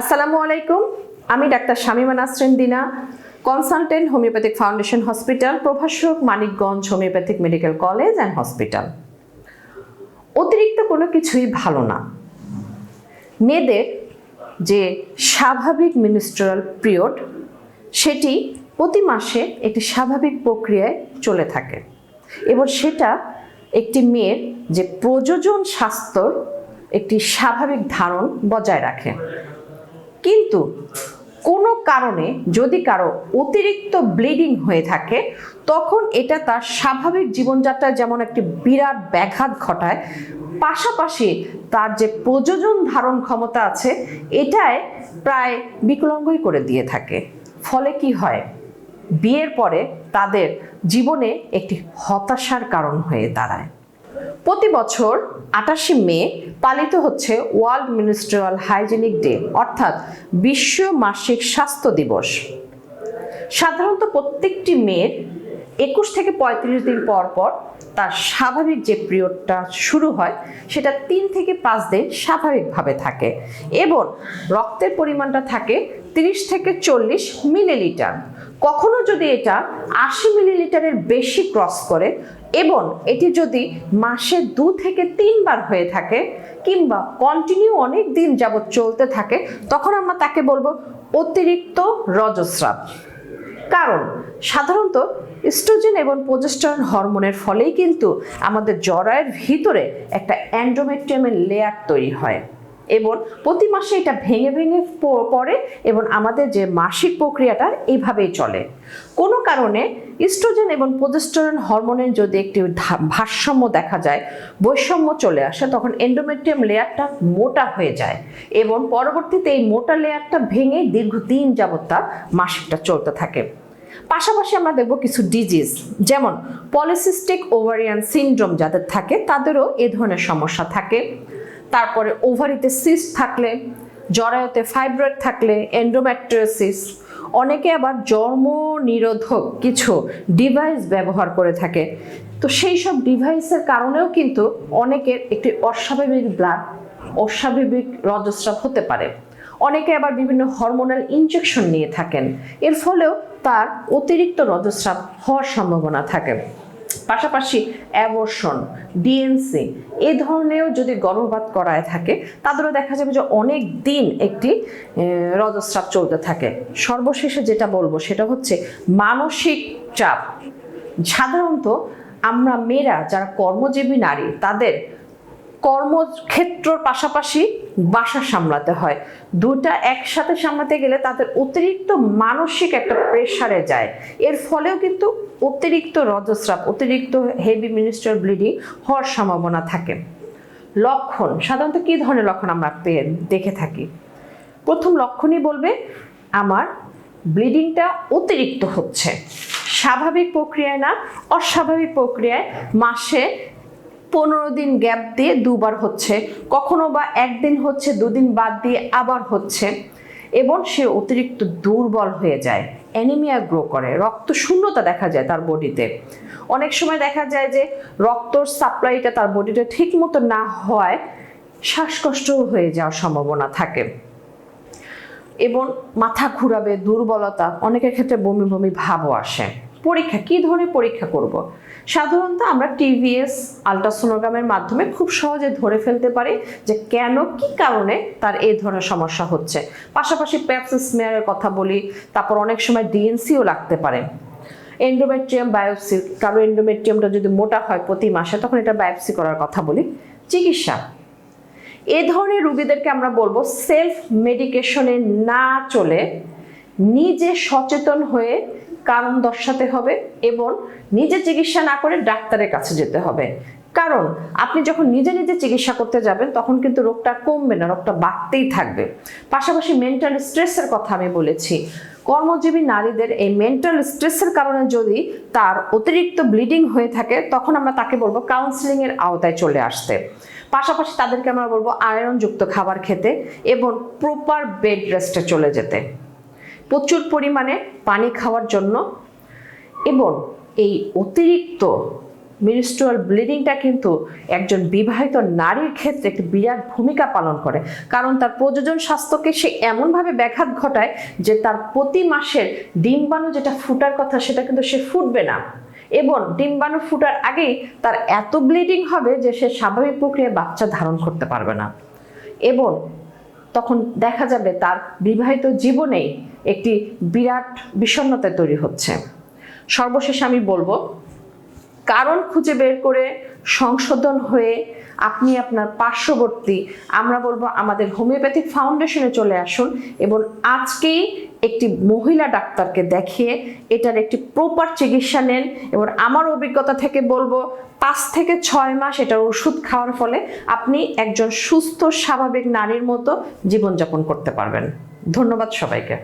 আসসালামু আলাইকুম। আমি doctor Shamima Nasrin Dina, consultant homeopathic foundation hospital, প্রভাষক Manikganj homeopathic medical college and hospital. অতিরিক্ত কোনো কিছুই ভালো না। মেয়েদের যে স্বাভাবিক মিনিস্ট্রাল পিরিয়ড, সেটি প্রতি মাসে একটি স্বাভাবিক প্রক্রিয়ায় চলে থাকে এবং সেটা একটি মেয়ের যে প্রযোজন স্বাস্থ্যর একটি স্বাভাবিক ধারণ বজায় রাখে। কিন্তু কোনো কারণে যদি কারও অতিরিক্ত ব্লিডিং হয়ে থাকে, তখন এটা তার স্বাভাবিক জীবনযাত্রায় যেমন একটি বিরাট ব্যাঘাত ঘটায়, পাশাপাশি তার যে প্রযোজন ধারণ ক্ষমতা আছে, এটাই প্রায় বিকলাঙ্গই করে দিয়ে থাকে। ফলে কি হয়? বিয়ের পরে তাদের জীবনে একটি হতাশার কারণ হয়ে দাঁড়ায়। প্রতি বছর আটাশে মে পালিত হচ্ছে ওয়ার্ল্ড মিনিস্ট্রিয়াল হাইজেনিক ডে, অর্থাৎ বিশ্ব মাসিক স্বাস্থ্য দিবস। সাধারণত প্রত্যেকটি মেয়ের একুশ থেকে পঁয়ত্রিশ দিন পর পর তার স্বাভাবিক যে পিরিয়ডটা শুরু হয়, সেটা তিন থেকে পাঁচ দিন স্বাভাবিকভাবে থাকে এবং রক্তের পরিমাণটা থাকে তিরিশ থেকে চল্লিশ মিলিলিটার। কখনো যদি এটা আশি মিলিলিটারের বেশি ক্রস করে এবং এটি যদি মাসে দু থেকে তিনবার হয়ে থাকে কিংবা কন্টিনিউ অনেক দিন যাবৎ চলতে থাকে, তখন আমরা তাকে বলব অতিরিক্ত রজস্রাব। কারণ সাধারণত ইস্ট্রোজেন এবং প্রজেস্টরন হরমোনের ফলেই কিন্তু আমাদের জরায়ের ভিতরে একটা অ্যান্ড্রোমেট্রিয়ামের লেয়ার তৈরি হয়। এবং প্রতি মাসে এটা ভেঙে ভেঙে পড়ে এবং আমাদের যে মাসিক প্রক্রিয়াটা এইভাবেই চলে। কোনো কারণে ইস্ট্রোজেন এবং প্রজেস্টরন হরমোনের যদি একটি ভারসাম্য দেখা যায়, বৈষম্য চলে আসে, তখন এন্ডোমেট্রিয়াম লেয়ারটা মোটা হয়ে যায় এবং পরবর্তীতে এই মোটা লেয়ারটা ভেঙে দীর্ঘদিন যাবৎ তার মাসিকটা চলতে থাকে। পাশাপাশি আমরা দেখব কিছু ডিজিজ যেমন পলিসিস্টিক ওভারিয়ান সিনড্রোম যাদের থাকে, তাদেরও এ ধরনের সমস্যা থাকে। তারপরে ওভারিতে সিস্ট থাকলে, জরায়ুতে ফাইব্রয়েড থাকলে এন্ডোম্যাট্রিওসিস অনেকে আবার জন্ম নিরোধক কিছু ডিভাইস ব্যবহার করে থাকে। তো সেই সব ডিভাইসের কারণেও কিন্তু অনেকের একটি অস্বাভাবিক ব্লাড অস্বাভাবিক রজস্রাব হতে পারে। অনেকে আবার বিভিন্ন হরমোনাল ইনজেকশন নিয়ে থাকেন। এর ফলেও তার অতিরিক্ত রজস্রাব হওয়ার সম্ভাবনা থাকে। পাশাপাশি অ্যাবর্শন ডিএনসি এ ধরনেরও যদি গর্ভপাত করায় থাকে, তাদেরও দেখা যাবে যে অনেক দিন একটি রজস্রাব চলতে থাকে। সর্বশেষে যেটা বলব সেটা হচ্ছে মানসিক চাপ। সাধারণত আমরা মেয়েরা যারা কর্মজীবী নারী, তাদের কর্মক্ষেত্রর পাশাপাশি বাসা সামলাতে হয়। দুটা একসাথে সামলাতে গেলে তাদের অতিরিক্ত মানসিক একটা প্রেশারে যায়। এর ফলেও কিন্তু অতিরিক্ত রজস্রাব, অতিরিক্ত হেভি মিনিস্টার ব্লিডিং হওয়ার সম্ভাবনা থাকে। লক্ষণ, সাধারণত কী ধরনের লক্ষণ আমরা পেয়ে, দেখে থাকি? প্রথম লক্ষণই বলবে, আমার ব্লিডিংটা অতিরিক্ত হচ্ছে। স্বাভাবিক প্রক্রিয়ায় না, অস্বাভাবিক প্রক্রিয়ায় মাসে পনেরো দিন গ্যাপ দিয়ে দুবার হচ্ছে। কখনো বা একদিন হচ্ছে, দুদিন বাদ দিয়ে আবার হচ্ছে। এবং সে অতিরিক্ত দুর্বল হয়ে যায়, অ্যানিমিয়া গ্রো করে, রক্ত শূন্যতা দেখা যায় তার বডিতে। অনেক সময় দেখা যায় যে রক্তর সাপ্লাইটা তার বডিতে ঠিক মতো না হওয়ায় শ্বাসকষ্টও হয়ে যাওয়ার সম্ভাবনা থাকে। এবং মাথা ঘুরাবে, দুর্বলতা, অনেকের ক্ষেত্রে বমি বমি ভাবও আসে। পরীক্ষা, কি ধরনের পরীক্ষা করব। সাধারণত আমরা টিভিএস আলট্রাসোনোগ্রামের মাধ্যমে খুব সহজে ধরে ফেলতে পারি যে কেন, কি কারণে তার এই ধরনের সমস্যা হচ্ছে। পাশাপাশি প্যাপসিস স্মেয়ারের কথা বলি, তারপর অনেক সময় ডিএনসিও লাগতে পারে। এন্ডোমেট্রিয়াম বায়োপসি কারও এন্ডোমেট্রিয়ামটা যদি মোটা হয় প্রতি মাসে, তখন এটা বায়োপসি করার কথা বলি। চিকিৎসা, এ ধরনের রুগীদেরকে আমরা বলব সেলফ মেডিকেশনে না চলে নিজে সচেতন হয়ে কারণ দর্শাতে হবে এবং নিজে চিকিৎসা না করে ডাক্তারের কাছে যেতে হবে। কারণ আপনি যখন নিজে নিজে চিকিৎসা করতে যাবেন, তখন কিন্তু রোগটা কমবে না, রোগটা বাড়তেই থাকবে। পাশাপাশি মেন্টাল স্ট্রেসের কথা আমি বলেছি। কর্মজীবী নারীদের এই মেন্টাল স্ট্রেসের কারণে যদি তার অতিরিক্ত ব্লিডিং হয়ে থাকে, তখন আমরা তাকে বলব কাউন্সিলিংয়ের আওতায় চলে আসতে। পাশাপাশি তাদেরকে আমরা বলব আয়রনযুক্ত খাবার খেতে এবং প্রপার বেড রেস্টে চলে যেতে। প্রচুর পরিমাণে পানি খাওয়ার জন্য এবং এই অতিরিক্ত মিনিস্ট্রুয়াল ব্লিডিংটা কিন্তু একজন বিবাহিত নারীর ক্ষেত্রে একটি বিরাট ভূমিকা পালন করে। কারণ তার প্রযোজন স্বাস্থ্যকে সে এমনভাবে ব্যাঘাত ঘটায় যে তার প্রতি মাসের ডিম্বাণু যেটা ফুটার কথা সেটা কিন্তু সে ফুটবে না। এবং ডিম্বাণু ফুটার আগেই তার এত ব্লিডিং হবে যে সে স্বাভাবিক প্রক্রিয়ায় বাচ্চা ধারণ করতে পারবে না। এবং তখন দেখা যাবে তার বিবাহিত জীবনেই একটি বিরাট বিষণ্নতা তৈরি হচ্ছে। সর্বশেষ আমি বলব, কারণ খুঁজে বের করে সংশোধন হয়ে আপনি আপনার পার্শ্ববর্তী, আমরা বলব আমাদের হোমিওপ্যাথিক ফাউন্ডেশনে চলে আসুন এবং আজকেই একটি মহিলা ডাক্তারকে দেখিয়ে এটার একটি প্রপার চিকিৎসা নেন এবং আমার অভিজ্ঞতা থেকে বলব, পাঁচ থেকে ছয় মাস এটার ওষুধ খাওয়ার ফলে আপনি একজন সুস্থ, স্বাভাবিক নারীর মতো জীবনযাপন করতে পারবেন। ধন্যবাদ সবাইকে।